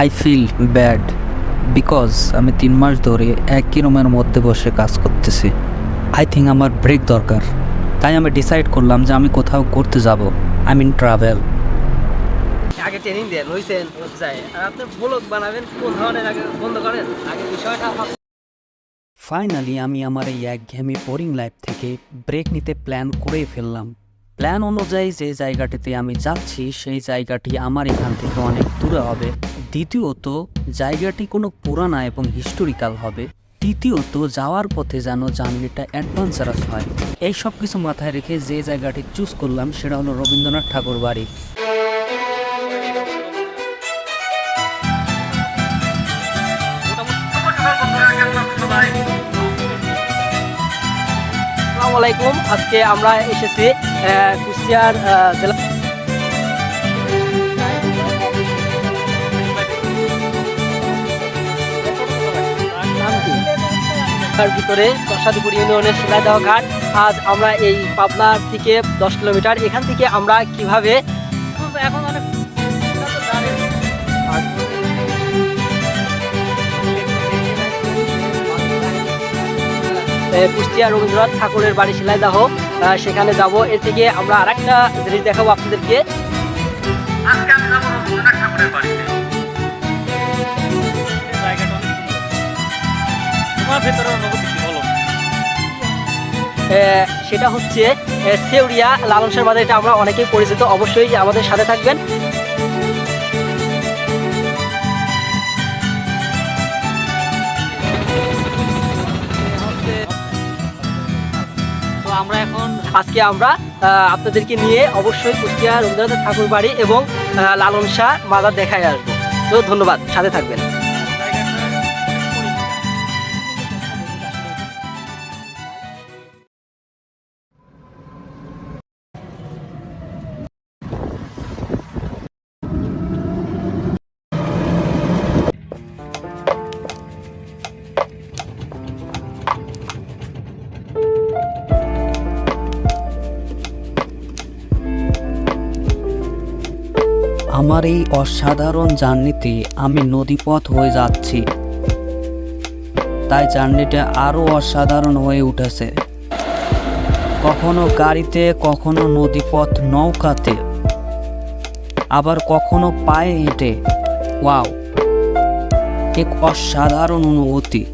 I feel bad because আমি তিন মাস ধরে একই রুমের মধ্যে বসে কাজ করতেছি। আই থিঙ্ক আমার ব্রেক দরকার। তাই আমি ডিসাইড করলাম যে আমি কোথাও ঘুরতে যাব। আই মিন ট্রাভেল আগে ট্রেনিং দেন হইছেন যায় আর আপনি ব্লগ বানাবেন কোন ধরনের আগে বন্ধ করেন? আগে বিষয়টা ফাইনালি আমি আমার এই একঘেয়েমি বোরিং লাইফ থেকে ব্রেক নিতে প্ল্যান করেই ফেললাম। প্ল্যান অনুযায়ী যে জায়গাটিতে আমি যাচ্ছি সেই জায়গাটি আমার এখান থেকে অনেক দূরে হবে। দ্বিতীয়ত, জায়গাটি কোনো পুরানা এবং হিস্টোরিক্যাল হবে। তৃতীয়ত, যাওয়ার পথে যেন জার্নিটা অ্যাডভেঞ্চারাস হয়। এই সব কিছু মাথায় রেখে যে জায়গাটি চুজ করলাম, সেটা হলো রবীন্দ্রনাথ ঠাকুর বাড়ি। আসসালামু আলাইকুম। আজকে আমরা এসেছি কুষ্টিয়ার জেলা তার ভিতরে দশাদিপুর ইউনিয়নের শিলাইদহ ঘাট। আজ আমরা এই পাবনার থেকে দশ কিলোমিটার। এখান থেকে আমরা কীভাবে এখন অনেক কুষ্টিয়া রবীন্দ্রনাথ ঠাকুরের বাড়ি শিলাইদাহ সেখানে যাব। এর থেকে আমরা আরেকটা জিনিস দেখাবো আপনাদেরকে। সেটা হচ্ছে সেউরিয়া, লালন শাহর বাজার, এটা আমরা অনেকেই পরিচিত, অবশ্যই আমাদের সাথে থাকবেন। আমরা এখন, আজকে আমরা আপনাদেরকে নিয়ে অবশ্যই কুষ্টিয়া রবীন্দ্রনাথ ঠাকুর বাড়ি এবং লালন শাহ মাজার দেখায় আসব। তো ধন্যবাদ, সাথে থাকবেন। আমার এই অসাধারণ জার্নিতে আমি নদীপথ হয়ে যাচ্ছি। তাই জার্নিটা আরও অসাধারণ হয়ে উঠেছে। কখনো গাড়িতে, কখনো নদীপথ, নৌকাতে, আবার কখনো পায়ে হেঁটে। ওয়াও, এক অসাধারণ অনুভূতি।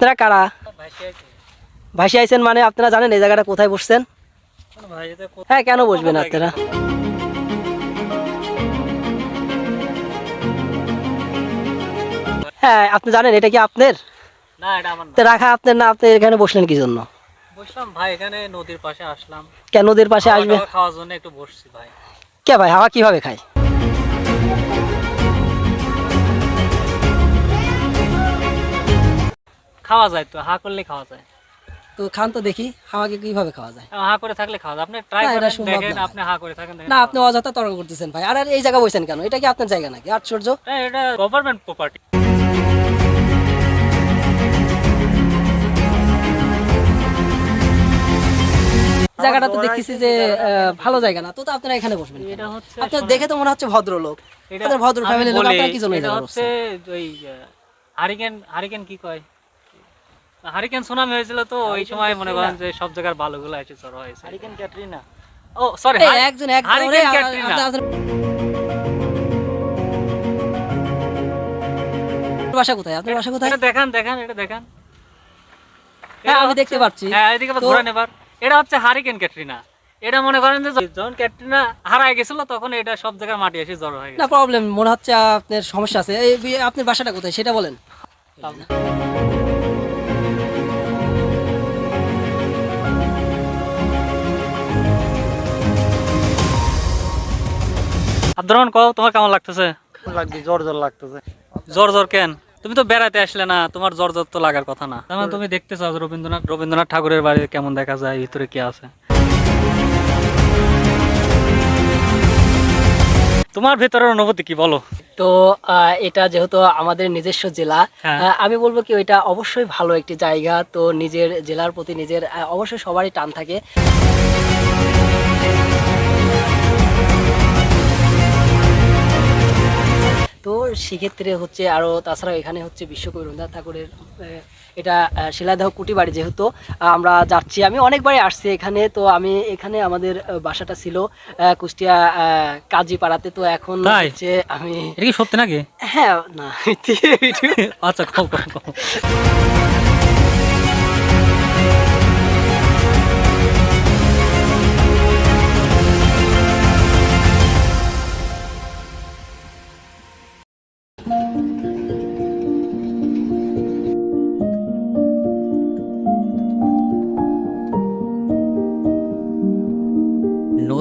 আপনারা কারা? ভাসি আইছেন মানে আপনারা জানেন এই জায়গাটা কোথায় বসছেন? হ্যাঁ কেন বসবেন আপনারা? হ্যাঁ আপনি জানেন এটা কি আপনার? রাখা আপনার না আপনি এখানে বসলেন কি জন্য? বসলাম ভাই এখানে নদীর পাশে আসলাম। কেন নদীর পাশে আসবে? খাওয়ার জন্য একটু বসছি ভাই। কে ভাই হাওয়া কীভাবে খায়? খাওয়া যায় তো হা করলে খাওয়া যায়। তো খান তো দেখি হাওয়াকে কীভাবে খাওয়া যায়। হা করে থাকলে খাওয়া যায়। আপনি ট্রাই করেন দেখেন আপনি হা করে থাকেন না আপনি অযথা তর্ক করতেছেন ভাই। আর আর এই জায়গা বসেন কেন? এটা কি আপনার জায়গা নাকি? আশ্চর্য। হ্যাঁ, এটা গভর্নমেন্ট প্রপার্টি জায়গাটা তো দেখতেছি যে ভালো জায়গা না। তো তো আপনারা এখানে বসবেন এটা হচ্ছে আপনার দেখে তো মনে হচ্ছে ভদ্রলোক। এটা ভদ্র ফ্যামিলির লোক আপনারা কি জন্য এটা হচ্ছে ওই হারিকেন হারিকেন কি কয়? হারিকেন সুনামি হয়েছিল তো ওই সময় মনে করেন যে সব জায়গার বালুগুলো এসে জড়ো হয়েছে। হারিকেন ক্যাটরিনা ও সরি একজন এক হারিকেন ক্যাটরিনা বাসা কোথায়? আপনার বাসা কোথায়? এটা দেখান দেখান এটা দেখান। হ্যাঁ আমি দেখতে পাচ্ছি। হ্যাঁ এদিকে আবার তো- ঘুরে নেবার। এটা হচ্ছে হারিকেন ক্যাটরিনা এটা মনে করেন যে যখন ক্যাটরিনা হারায় গেছিল তখন এটা সব জায়গার মাটি এসে জড়ো হয়ে না প্রবলেম মনে হচ্ছে আপনার সমস্যা আছে। এই আপনার বাসাটা কোথায়? সেটা বলেন। আব্দুর রহমান কও তোমার কেমন লাগতেছে? লাগবে জ্বর জ্বর লাগতেছে। জ্বর জ্বর কেন? তুমি তো বেড়াতে আসলে না তোমার জ্বর জ্বর তো লাগার কথা না। তার মানে তুমি দেখতে চাও রবীন্দ্রনাথ রবীন্দ্রনাথ ঠাকুরের বাড়ি কেমন দেখা যায় ভিতরে কি আছে? তোমার ভেতরের অনুভূতি কি বলো? তো আহ, এটা যেহেতু আমাদের নিজস্ব জেলা হ্যাঁ। আহ, আমি বলব কি ওইটা অবশ্যই ভালো একটি জায়গা। তো নিজের জেলার প্রতি নিজের আহ, অবশ্যই সবারই টান থাকে। তো সেক্ষেত্রে হচ্ছে আরও তাছাড়াও এখানে হচ্ছে বিশ্বকবি রবীন্দ্রনাথ ঠাকুরের এটা শিলাদহ কুটি বাড়ি যেহেতু আমরা যাচ্ছি। আমি অনেকবারই আসছি এখানে তো আমি এখানে আমাদের বাসাটা ছিল কুষ্টিয়া কাজীপাড়াতে। তো এখন হচ্ছে আমি এটা কি সত্যি নাকি? হ্যাঁ না আচ্ছা।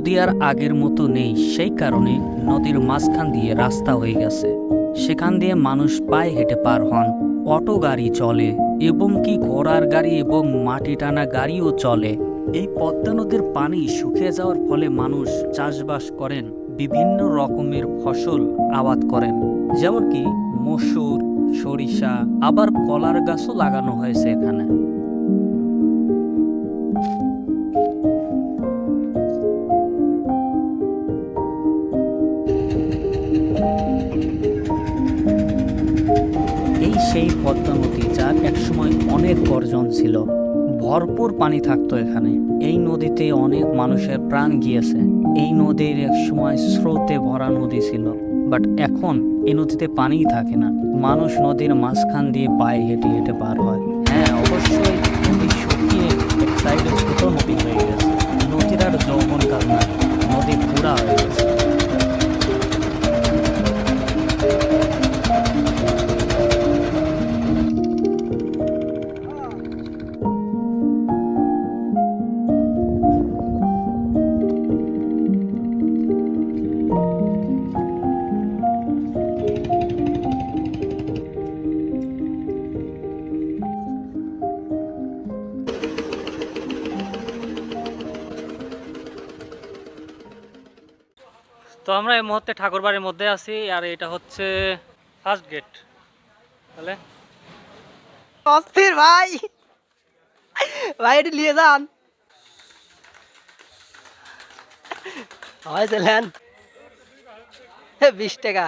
নদী আর আগের মতো নেই, সেই কারণে নদীর মাঝখান দিয়ে রাস্তা হয়ে গেছে। সেখান দিয়ে মানুষ পায়ে হেঁটে পার হন। অটো গাড়ি চলে, এবং কি ঘোড়ার গাড়ি এবং মাটি টানা গাড়িও চলে। এই পদ্মা নদীর পানি শুকিয়ে যাওয়ার ফলে মানুষ চাষবাস করেন, বিভিন্ন রকমের ফসল আবাদ করেন। যেমন কি মসুর, সরিষা, আবার কলার গাছও লাগানো হয়েছে এখানে। সেই পদ্মা নদী যার একসময় অনেক গর্জন ছিল। ভরপুর পানি থাকতো এখানে। এই নদীতে অনেক মানুষের প্রাণ গিয়েছে। এই নদীর এক সময় স্রোতে ভরা নদী ছিল। বাট এখন এই নদীতে পানিই থাকে না। মানুষ নদীর মাঝখান দিয়ে পায়ে হেঁটে হেঁটে পার হয়। তো আমরা এই মুহূর্তে ঠাকুর বাড়ির মধ্যে আছি আর এটা হচ্ছে ফার্স্ট গেট তাহলে? অস্থির ভাই। ভাই এটি নিয়ে যান। হয়েছিলেন বিশ টাকা।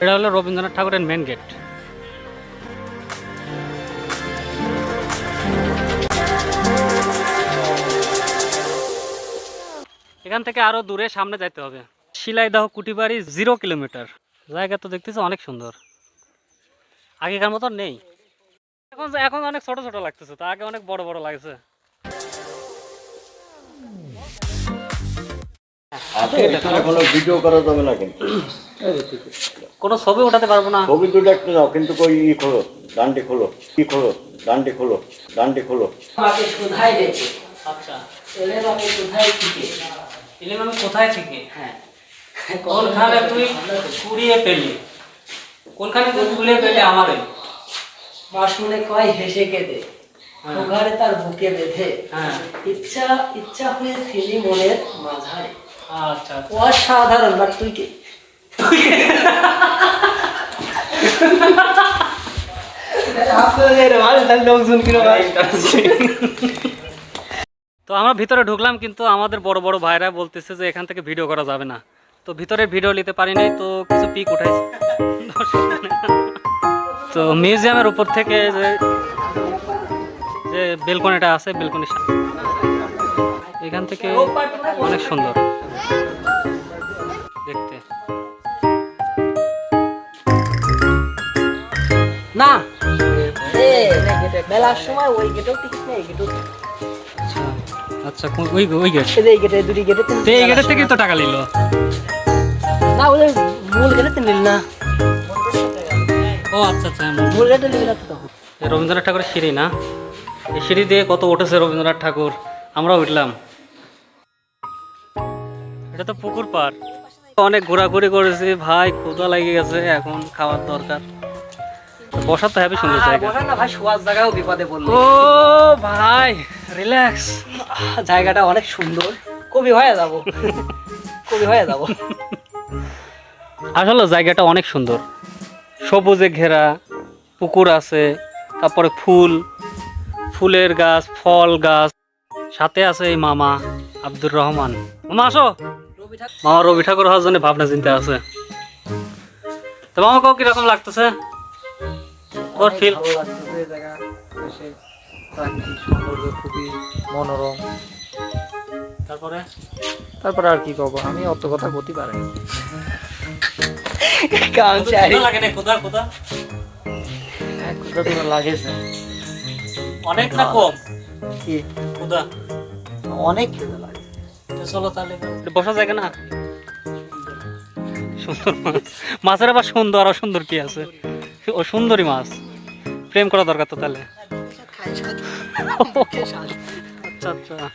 এটা হলো রবীন্দ্রনাথ ঠাকুরের মেন গেট এখান থেকে আরও দূরে সামনে যাইতে হবে। Shilaidaha Kuthibari zero kilometre. জায়গা তো দেখতেছে অনেক সুন্দর। আগেকার মতো নেই। এখন এখন অনেক ছোট ছোট লাগতেছে তা আগে অনেক বড় বড় লাগছে। কোনো ভিডিও করা যাবে না কিন্তু। কোনো ছবি ওঠাতে পারব না। ছবি দুটো একটু নাও কিন্তু কই ই খোলো ডান্ডি খোলো কি খোলো ডান্ডি খোলো ডান্ডি খোলো। আচ্ছা এলেন আমি কোথায় থেকে? হ্যাঁ। কোনখানে তুই কুড়িয়ে পেলি? কোনখানে তুই কুড়িয়ে পেলি আমারে? মা শুনে কয় হেসে কেঁদে ওখানে তার বুকে বেঁধে। হ্যাঁ। ইচ্ছা ইচ্ছা হয়ে ছিলি মনের মাঝারে। আচ্ছা আচ্ছা। অসাধারণ বাট তুই কে? তো আমরা ভিতরে ঢুকলাম কিন্তু আমাদের বড় বড় ভাইরা বলতেছে যে এখান থেকে ভিডিও করা যাবে না তো ভিতরে ভিডিও নিতে পারি নাই তো কিছু পিক উঠাইছে তো মিউজিয়ামের উপর থেকে যে যে বেলকনিটা আছে বেলকনির সামনে এখান থেকে অনেক সুন্দর দেখতে না মেলার সময় ওই গেটেও টিকিট নেই গেটেও আচ্ছা আচ্ছা ওই ওই গেট এই গেটে দুটি গেটে তো এই গেটের থেকে তো টাকা নিল। না ওদের মূল গেটে নিল না। ও আচ্ছা আচ্ছা মূল গেটে নিল তো। রবীন্দ্রনাথ ঠাকুরের সিঁড়ি না? এই সিঁড়ি দিয়ে কত উঠেছে রবীন্দ্রনাথ ঠাকুর? আমরাও উঠলাম। এটা তো পুকুর পার। অনেক ঘোরাঘুরি করেছি ভাই ক্ষুদা লেগে গেছে এখন খাওয়ার দরকার। বসার তো হ্যাপি সুন্দর জায়গা। না ভাই শোয়ার জায়গাও বিপদে বলল ও ভাই। রিল্যাক্স জায়গাটা অনেক সুন্দর। কবি হয়ে যাব। কবি হয়ে যাব। আসলে জায়গাটা অনেক সুন্দর। সবুজে ঘেরা পুকুর আছে তারপরে ফুল ফুলের গাছ ফল গাছ। সাথে আছে এই মামা আব্দুর রহমান। মামা আসো। মামা রবি ঠাকুর হওয়ার জন্য ভাবনা চিন্তা আছে। তো মামা কাউ কীরকম লাগতেছে? ওর ফিল প্রাকৃতিক সৌন্দর্য খুবই মনোরম। তারপরে? তারপরে আর কি কব আমি অত কথা বলতে পারি কাম চাই। লাগে না কোথা কোথা হ্যাঁ লাগেছে। অনেক না কম? কি? কোথা অনেক ক্ষুধা লাগে। চলো তাহলে বসা জায়গা না? সুন্দর মাছ। মাছের আবার সুন্দর আর সুন্দর কি আছে? ও সুন্দরী মাছ। প্রেম করা দরকার তো তাহলে। 괜찮죠? 괜찮죠? 아차차.